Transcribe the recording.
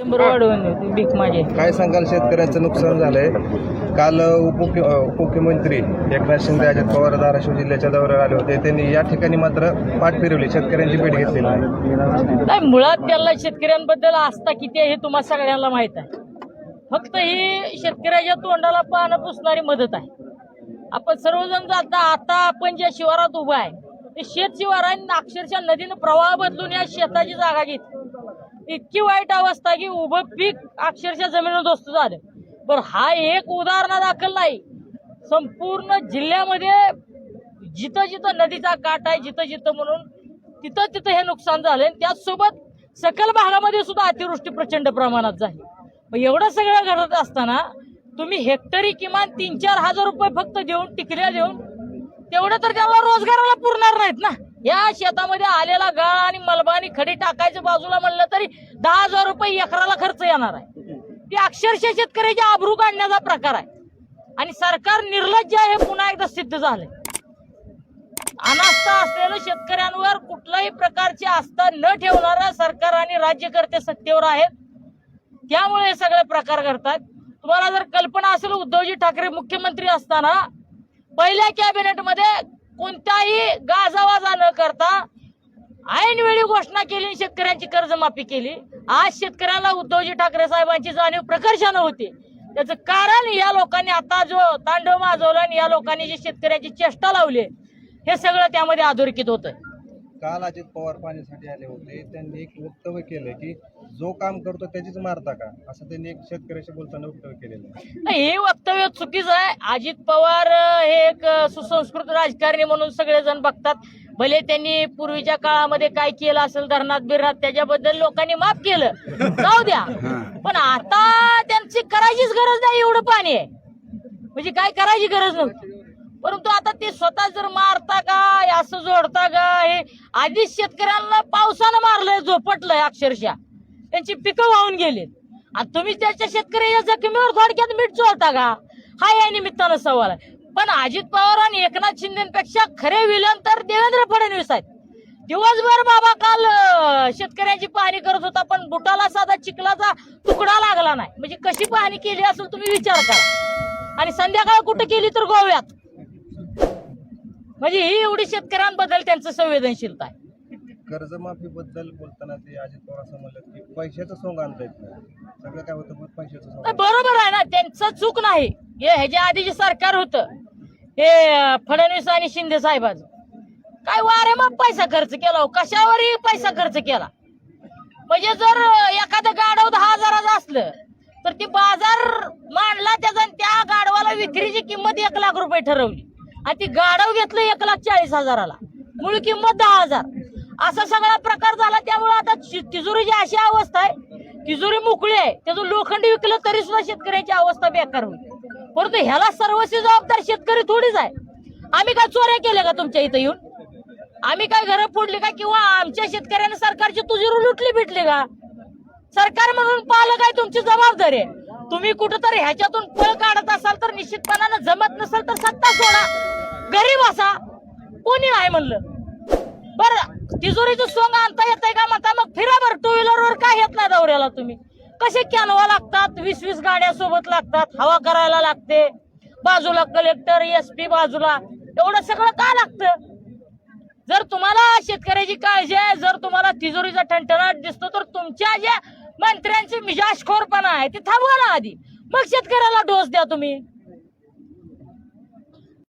शंभर वाढवून देते भीक माझी. काय सांगाल शेतकऱ्यांचं नुकसान झालंय. काल उपमुख्य उपमुख्यमंत्री एकनाथ शिंदे अजित पवार धाराशिव जिल्ह्याच्या दौऱ्यावर आले होते. त्यांनी या ठिकाणी मात्र पाठ फिरवली. शेतकऱ्यांची भेट घेतलेली नाही. मुळात त्याला शेतकऱ्यांबद्दल आस्था किती आहे हे तुम्हा सगळ्यांना माहीत आहे. फक्त ही शेतकऱ्याच्या तोंडाला पानं पुसणारी मदत आहे. आपण सर्वजण जाता आता आपण ज्या शिवारात उभं आहे ते शेत शिवार आहे अक्षरशः नदीनं प्रवाह बदलून या शेताची जागा घेतली. इतकी वाईट अवस्था की उभं पीक अक्षरशः जमिनीवर दोस्त झालं. पण हा एक उदाहरणा दाखल नाही. संपूर्ण जिल्ह्यामध्ये जिथं जिथं नदीचा काठ आहे जिथं जिथं म्हणून तिथं तिथं हे नुकसान झालं त्याचसोबत सकल भागामध्ये सुद्धा अतिवृष्टी प्रचंड प्रमाणात झाली. मग एवढं सगळं घडत असताना तुम्ही हेक्टरी किमान तीन चार हजार रुपये फक्त देऊन टिकल्या देऊन तेवढं तर त्याला रोजगाराला पुरणार नाहीत ना? या शेतामध्ये आलेला गाळ आणि मलबा आणि खडी टाकायचं बाजूला म्हणलं तरी दहा हजार रुपये एकराला खर्च येणार आहे. ती अक्षरशः शेतकऱ्याची आबरू काढण्याचा प्रकार आहे. आणि सरकार निर्लज्ज आहे हे पुन्हा एकदा सिद्ध झालंय. अनास्था असलेलं शेतकऱ्यांवर कुठल्याही प्रकारची आस्था न ठेवणारा सरकार आणि राज्यकर्ते सत्तेवर आहेत. त्यामुळे हे सगळे प्रकार करतात तुम्हाला जर कल्पना असेल उद्धवजी ठाकरे मुख्यमंत्री असताना पहिल्या कॅबिनेटमध्ये कोणताही गाजावाजा न करता ऐनवेळी घोषणा केली आणि शेतकऱ्यांची कर्जमाफी केली. आज शेतकऱ्याला उद्धवजी ठाकरे साहेबांची जाणीव प्रकर्षानं होती. त्याचं कारण या लोकांनी आता जो तांडव माजवला आणि या लोकांनी जी शेतकऱ्याची चेष्टा लावली हे सगळं त्यामध्ये अधोरेखित होतं काल अजित पवार पाहण्यासाठी आले होते. त्यांनी एक वक्तव्य केलं की जो काम करतो त्याचीच मारता का? असं त्यांनी एक शेतकऱ्याशी बोलताना वक्तव्य केलेलं हे वक्तव्य चुकीचं आहे. अजित पवार हे एक सुसंस्कृत राजकारणी म्हणून सगळेजण बघतात. भले त्यांनी पूर्वीच्या काळामध्ये काय केलं असेल धरणात बिरणात त्याच्याबद्दल लोकांनी माफ केलं. जाऊ द्या. पण आता त्यांची करायचीच गरज नाही एवढं पाणी आहे. म्हणजे काय करायची गरज नव्हती परंतु आता ते स्वतः जर मारता का असं जोडता का हे आधीच शेतकऱ्यांना पावसानं मारलंय झोपटलंय अक्षरशः. त्यांची पिकं वाहून गेलीत. आणि तुम्ही त्याच्या शेतकऱ्याच्या जखमीवर थोडक्यात मीठ चोळता का? हा या निमित्तानं सवाल आहे. पण अजित पवार आणि एकनाथ शिंदेपेक्षा खरे विलन तर देवेंद्र फडणवीस आहेत. दिवसभर बाबा काल शेतकऱ्यांची पाहणी करत होता पण बुटाला साधा चिखलाचा तुकडा लागला नाही. म्हणजे कशी पाहणी केली असेल तुम्ही विचार करा. आणि संध्याकाळ कुठे केली तर गोव्यात? म्हणजे ही एवढी शेतकऱ्यांबद्दल त्यांचं संवेदनशीलता आहे. कर्जमाफी बद्दल बोलताना ते अजित पवार असं म्हणलं की पैशाचं सोंग आणता येत नाही. सगळं काय होतं? पैशाचं सोंग बरोबर आहे ना त्यांचं चूक नाही. हे ह्याच्या आधी जे सरकार होतं हे फडणवीस आणि शिंदे साहेबांचं. काय वारे मग पैसा खर्च केला हो. कशावरही पैसा खर्च केला. म्हणजे जर एखादं गाडव दहा हजाराचं असलं तर ती बाजार मांडला त्याचा त्या गाडवाला विक्रीची किंमत एक लाख रुपये ठरवली. आणि ती गाडव घेतलं एक लाख चाळीस हजाराला. मूळ किंमत दहा हजार. असा सगळा प्रकार झाला त्यामुळे आता तिजोरी तिजोरीची अशी अवस्था आहे तिजोरी मोकळी आहे त्याचं लोखंडी विकलं तरी सुद्धा शेतकऱ्याची अवस्था बेकार होईल. परंतु ह्याला सर्वस्वी जबाबदार शेतकरी थोडीच आहे. आम्ही काय चोऱ्या केल्या का तुमच्या इथं येऊन? आम्ही काय घरं फोडली का किंवा आमच्या शेतकऱ्याने सरकारची तुझी लुटली भेटली का? सरकार म्हणून पालक आहे तुमची जबाबदारी आहे. तुम्ही कुठंतरी ह्याच्यातून पळ काढत असाल तर निश्चितपणानं जमत नसेल तर सत्ता सोडा. गरीब असा. कोणी नाही म्हणलं. बरं तिजोरीचं सोंग आणता येतंय का म्हणता? मग फिरा बर टू व्हीलर वर काय येत नाही दौऱ्याला तुम्ही? कसे कॅनवा लागतात? वीस वीस गाड्या सोबत लागतात. हवा करायला लागते. बाजूला कलेक्टर एस पी बाजूला. एवढं सगळं का लागतं? जर तुम्हाला शेतकऱ्याची काळजी आहे जर तुम्हाला तिजोरीचा ठणठणाट दिसतो तर तुमच्या ज्या मंत्र्यांची मिजाजखोरपणा आहे ते थांबवा ना आधी. मग शेतकऱ्याला डोस द्या तुम्ही.